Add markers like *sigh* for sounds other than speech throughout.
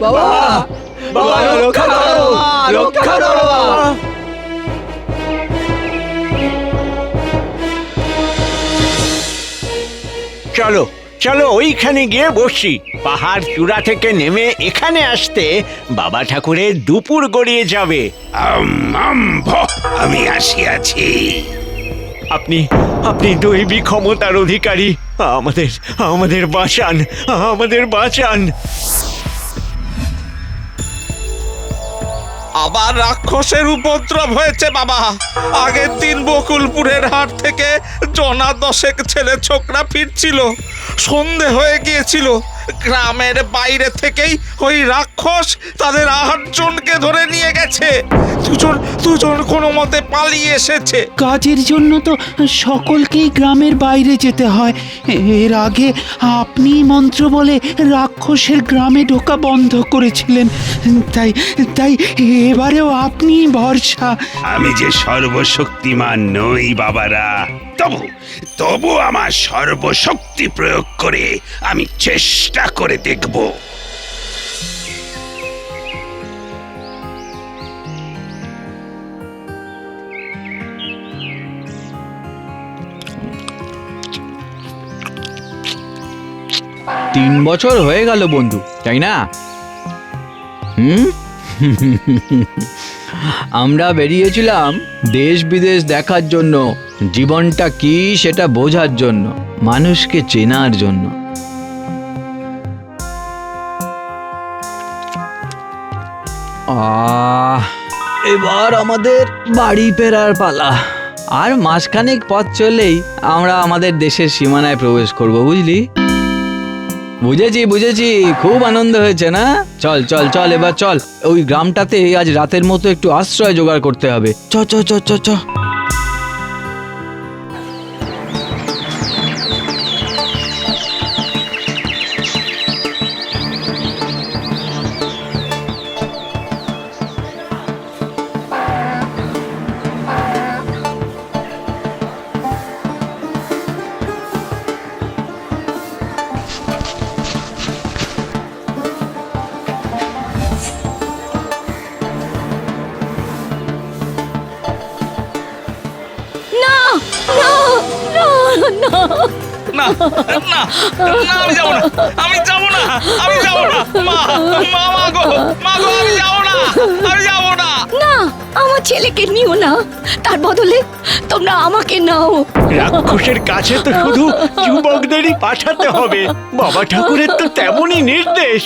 বাবা! বাবা রক্ষা করো রক্ষা করো! বাবা! চলো চলো ওইখানে গিয়ে বসি। পাহাড় চূড়া থেকে নেমে এখানে আসতে বাবা ঠাকুরের দুপুর গড়িয়ে যাবে। আম, আমি আসিয়াছি আপনি আপনি দৈবী ক্ষমতার অধিকারী। আমাদের আমাদের বাঁচান আমাদের বাঁচান। আবার রাক্ষসের উপদ্রব হয়েছে, বাবা। আগের দিন বকুলপুরের হাট থেকে জনা দশেক ছেলে ছোকরা ফিরছিল, সন্ধে হয়ে গিয়েছিল। গ্রামের বাইরে থেকেই ওই রাক্ষস তাদের আটজনকে ধরে নিয়ে গেছে। দুজন দুজন কোনো মতে পালিয়ে এসেছে। কাজের জন্য তো সকলকেই গ্রামের বাইরে যেতে হয়। এর আগে আপনি মন্ত্র বলে রাক্ষসের গ্রামে ঢোকা বন্ধ করেছিলেন। তাই তাই এবারেও আপনি ভরসা। আমি যে সর্বশক্তিমান নই বাবারা। তবু তবু আমার সর্বশক্তি প্রয়োগ করে আমি চেষ্টা করে দেখব। তিন বছর হয়ে গেল বন্ধু, তাই না? *laughs* আমরা বেরিয়েছিলাম দেশ বিদেশ দেখার জন্য। জীবনটা কি সেটা বোঝার জন্য, মানুষকে চেনার জন্য। এবার আমাদের বাড়ি ফেরার পালা। আর মাসখানেক পথ চললেই আমরা আমাদের দেশের সীমানায় প্রবেশ করব, বুঝলি? বুঝেছি বুঝেছি, খুব আনন্দ হয়েছে না? চল চল চল, এবার চল। ওই গ্রামটাতে আজ রাতের মতো একটু আশ্রয় জোগাড় করতে হবে। চ চ চ চ চ। না না না না আমি যাব না আমি যাব না আমি যাব না। মা মা মা গো মা গো আমি যাব না আমি যাব না। না আমার ছেলেকে নিও না। তার বদলে তোমরা আমাকে নাও। রাক্ষসের কাছে তো শুধু যুবকদেরই পাঠাতে হবে। বাবা ঠাকুরের তো তেমনই নির্দেশ।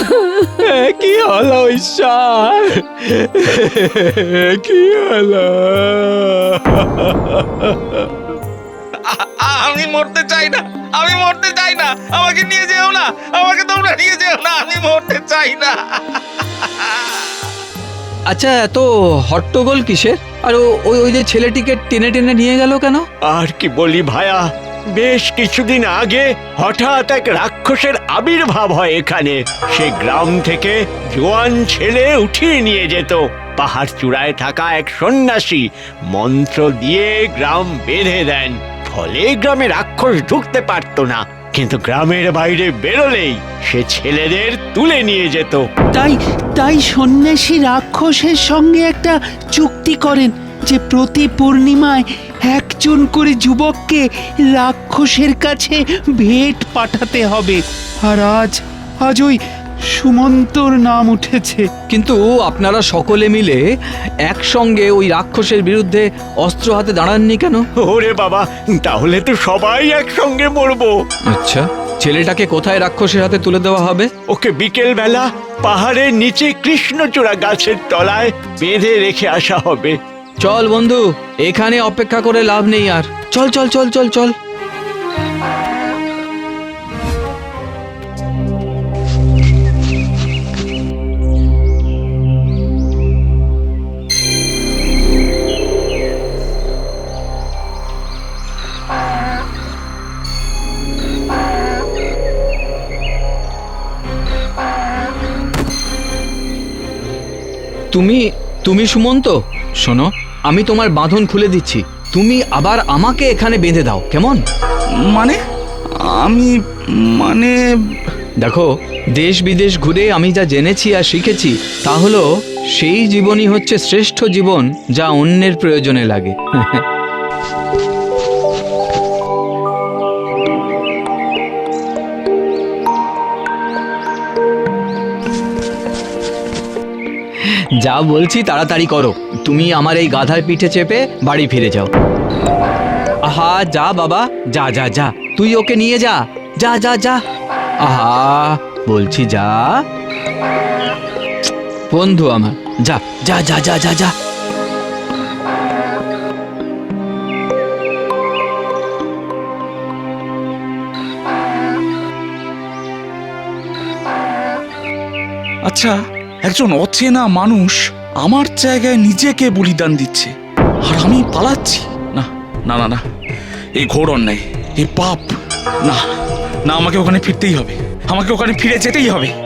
*laughs* কি হলো ঈশ্বর? কি হলো? আমি মরতে চাই না আমি মরতে চাই না আমাকে নিয়ে যেও না আমাকে তোমরা নিয়ে যেও না আমি মরতে চাই না। আচ্ছা এত হট্টগোল কিসের? আর ও- ওই ওই যে ছেলেটিকে টেনে টেনে নিয়ে গেল কেন? আর কি বলি ভায়া বেশ কিছুদিন আগে হঠাৎ এক রাক্ষসের আবির্ভাব হয় এখানে। সে গ্রাম থেকে জোয়ান ছেলে উঠিয়ে নিয়ে যেত। পাহাড় চূড়ায় থাকা এক সন্ন্যাসী মন্ত্র দিয়ে গ্রাম বেঁধে দেন। ফলে গ্রামে রাক্ষস ঢুকতে পারতো না। কিন্তু গ্রামের বাইরে বেরোলেই সে ছেলেদের তুলে নিয়ে যেত। তাই তাই সন্ন্যাসী রাক্ষসের সঙ্গে একটা চুক্তি করেন। যে প্রতি পূর্ণিমায় একজন করে যুবককে রাক্ষসের কাছে ভেট পাঠাতে হবে। আর আজ আজ ওই সুমন্তর নাম উঠেছে। কিন্তু আপনারা সকলে মিলে একসঙ্গে ওই রাক্ষসের বিরুদ্ধে অস্ত্র হাতে দাঁড়াননি কেন? ওরে বাবা তাহলে তো সবাই একসঙ্গে মরবো। আচ্ছা ছেলেটাকে কোথায় রাক্ষসের হাতে তুলে দেওয়া হবে? ওকে বিকেল বেলা পাহাড়ের নিচে কৃষ্ণচূড়া গাছের তলায় বেঁধে রেখে আসা হবে। চল বন্ধু, এখানে অপেক্ষা করে লাভ নেই আর। চল চল চল চল চল। তুমি তুমি সুমন্ত? শোনো আমি তোমার বাঁধন খুলে দিচ্ছি। তুমি আবার আমাকে এখানে বেঁধে দাও কেমন? মানে? আমি মানে? দেখো দেশ বিদেশ ঘুরে আমি যা জেনেছি আর শিখেছি তা হলো সেই জীবনই হচ্ছে শ্রেষ্ঠ জীবন যা অন্যের প্রয়োজনে লাগে। *laughs* যা বলছি তাড়াতাড়ি করো। তুমি আমার এই গাধার পিঠে চেপে বাড়ি ফিরে যাও। আহা, যা বাবা, যা যা যা। তুই ওকে নিয়ে যা। যা যা যা। আহা, বলছি যা। বন্ধু আমার, যা যা যা যা যা যা। আচ্ছা একজন অচেনা মানুষ আমার জায়গায় নিজেকে বলিদান দিচ্ছে। আর আমি পালাচ্ছি। না না না না। এই ঘোর অন্যায়, এই পাপ। না না, আমাকে ওখানে ফিরতেই হবে। আমাকে ওখানে ফিরে যেতেই হবে।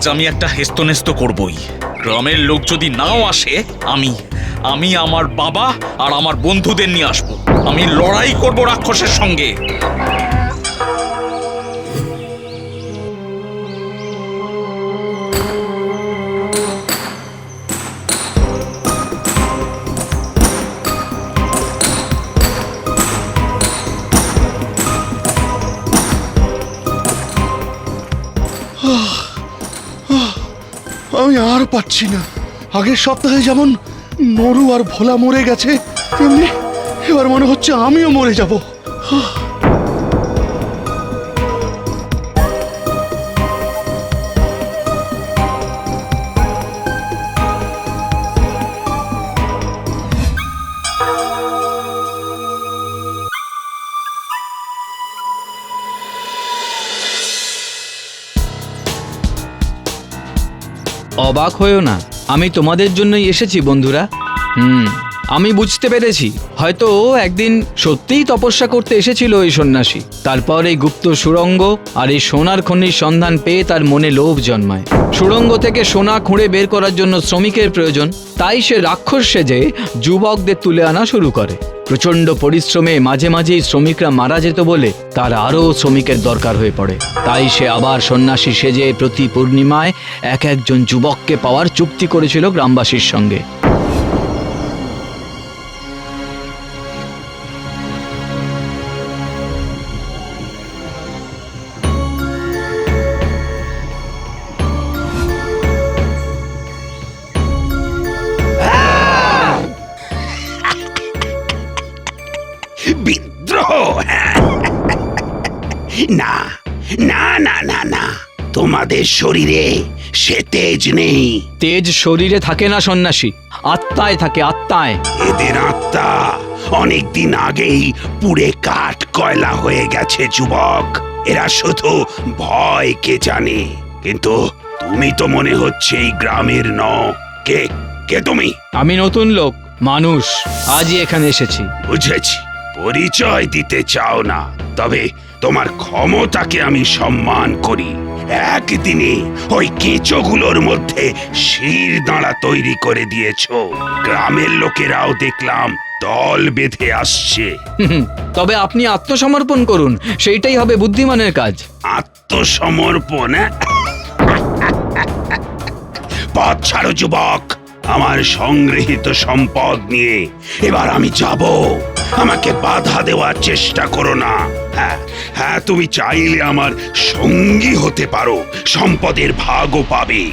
আজ আমি একটা হেস্তনেস্ত করবই। গ্রামের লোক যদি নাও আসে, আমি আমি আমার বাবা আর আমার বন্ধুদের নিয়ে আসব। আমি লড়াই করব রাক্ষসের সঙ্গে। আর পাচ্ছি না। আগের সপ্তাহে যেমন নরু আর ভোলা মরে গেছে, তেমনি এবার মনে হচ্ছে আমিও মরে যাব। অবাক হয়েও না। আমি তোমাদের জন্যই এসেছি, বন্ধুরা। হুম, আমি বুঝতে পেরেছি। হয়তো একদিন সত্যিই তপস্যা করতে এসেছিল এই সন্ন্যাসী। তারপর এই গুপ্ত সুড়ঙ্গ আর এই সোনার খনির সন্ধান পেয়ে তার মনে লোভ জন্মায়। সুড়ঙ্গ থেকে সোনা খুঁড়ে বের করার জন্য শ্রমিকের প্রয়োজন, তাই সে রাক্ষস সেজে যুবকদের তুলে আনা শুরু করে। প্রচণ্ড পরিশ্রমে মাঝে মাঝেই শ্রমিকরা মারা যেত বলে তার আরও শ্রমিকের দরকার হয়ে পড়ে। তাই সে আবার সন্ন্যাসী সেজে প্রতি পূর্ণিমায় এক একজন যুবককে পাওয়ার চুক্তি করেছিল গ্রামবাসীর সঙ্গে। না না না না না। তোমাদের শরীরে সে তেজ নেই। তেজ শরীরে থাকে না সন্ন্যাসী আত্মায় থাকে আত্মায়। এদের আত্মা অনেকদিন আগেই পুড়ে কাঠ কয়লা হয়ে গেছে যুবক। এরা শুধু ভয় কে জানে। কিন্তু তুমি তো মনে হচ্ছে এই গ্রামের ন কে কে তুমি? আমি নতুন লোক মানুষ। আজই এখানে এসেছি। বুঝেছি। পরিচয় দিতে চাও না। তবে তোমার ক্ষমতাকে আমি সম্মান করি। একদিনে ওই কেঁচোগুলোর মধ্যে শির দাঁড়া তৈরি করে দিয়েছ। গ্রামের লোকেরাও দেখলাম দল বেঁধে আসছে। তবে আপনি আত্মসমর্পণ করুন সেইটাই হবে বুদ্ধিমানের কাজ। আত্মসমর্পণ হ্যাঁ? পথ ছাড়ো যুবক! আমার সংগৃহীত সম্পদ নিয়ে এবার আমি যাব। আমাকে বাধা দেওয়ার চেষ্টা করো না। হ্যাঁ হ্যাঁ তুমি চাইলে আমার সঙ্গী হতে পারো। সম্পদের ভাগও পাবে।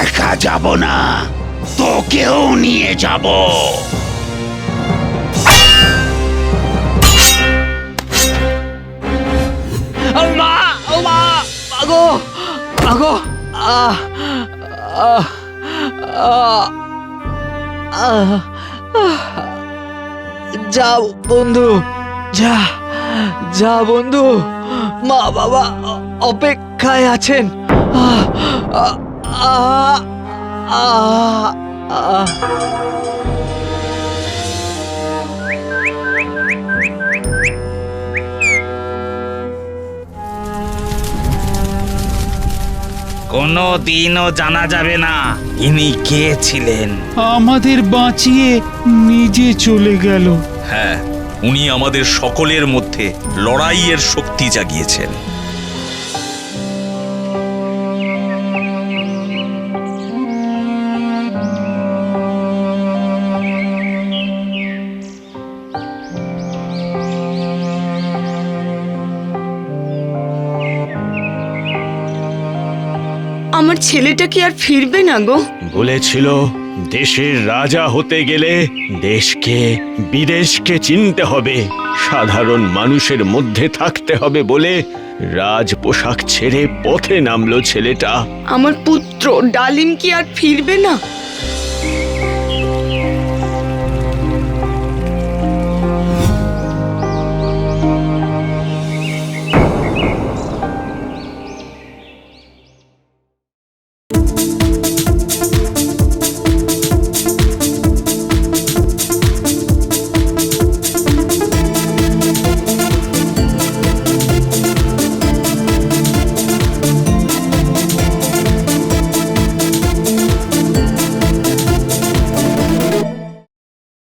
একা যাব না তোকেও নিয়ে যাব। আহ আহ যা বন্ধু যা যা বন্ধু। মা বাবা অপেক্ষায় আছেন। কোনো দিনও জানা যাবে না ইনি কে ছিলেন। আমাদের বাঁচিয়ে নিজে চলে গেল। হ্যাঁ। উনি আমাদের সকলের মধ্যে লড়াইয়ের শক্তি জাগিয়েছেন। আমার ছেলেটা কি আর ফিরবে না গো? বলেছিল দেশের রাজা হতে গেলে দেশকে, বিদেশকে চিনতে হবে। সাধারণ মানুষের মধ্যে থাকতে হবে বলে রাজ পোশাক ছেড়ে পথে নামলো ছেলেটা। আমার পুত্র, ডালিম কি আর ফিরবে না?